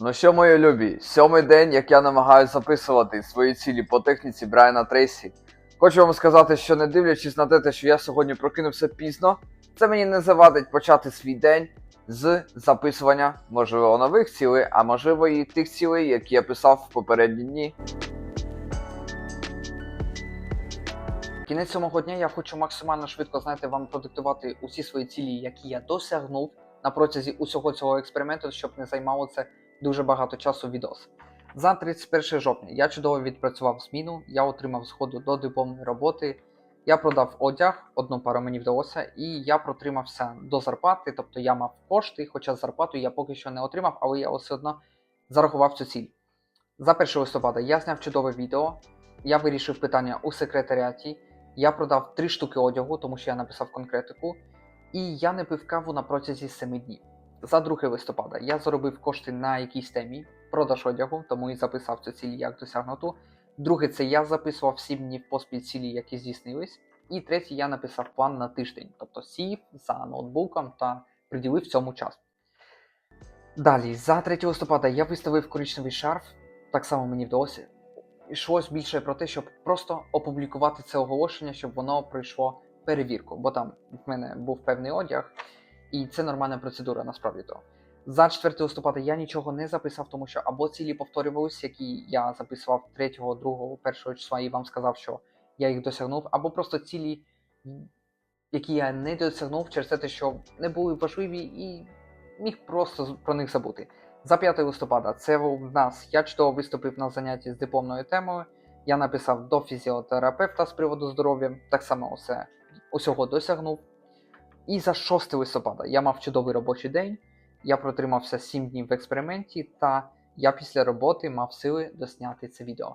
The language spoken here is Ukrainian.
Ну що, мої любі, сьомий день, як я намагаюся записувати свої цілі по техніці Брайана Трейсі. Хочу вам сказати, що не дивлячись на те, що я сьогодні прокинувся пізно, це мені не завадить почати свій день з записування, можливо, нових цілей, а можливо і тих цілей, які я писав в попередні дні. Кінець цього дня я хочу максимально швидко знаєте, вам продиктувати усі свої цілі, які я досягнув на протязі усього цього експерименту, щоб не займало це дуже багато часу відос. За 31 жовтня я чудово відпрацював зміну, я отримав згоду до дипломної роботи, я продав одяг, одну пару мені вдалося, і я протримався до зарплати, тобто я мав кошти, хоча зарплату я поки що не отримав, але я все одно зарахував цю ціль. За 1 листопада я зняв чудове відео, я вирішив питання у секретаріаті, я продав 3 штуки одягу, тому що я написав конкретику, і я не пив каву на протязі 7 днів. За 2 листопада я заробив кошти на якійсь темі, продаж одягу, тому і записав цю ціль як досягнуту. Друге, це я записував 7 днів поспіль цілі, які здійснились. І третє, я написав план на тиждень, тобто сів за ноутбуком та приділив цьому час. Далі, за 3 листопада я виставив коричневий шарф, так само мені вдалося. Йшлось більше про те, щоб просто опублікувати це оголошення, щоб воно пройшло перевірку, бо там в мене був певний одяг, і це нормальна процедура насправді то. За 4 листопада я нічого не записав, тому що або цілі повторювались, які я записував 3, 2, 1 числа і вам сказав, що я їх досягнув, або просто цілі, які я не досягнув через те, що не були важливі і міг просто про них забути. За 5 листопада це в нас я чудово виступив на занятті з дипломною темою. Я написав до фізіотерапевта з приводу здоров'я, так само усе усього досягнув. І за 6 листопада я мав чудовий робочий день. Я протримався 7 днів в експерименті, та я після роботи мав сили досняти це відео.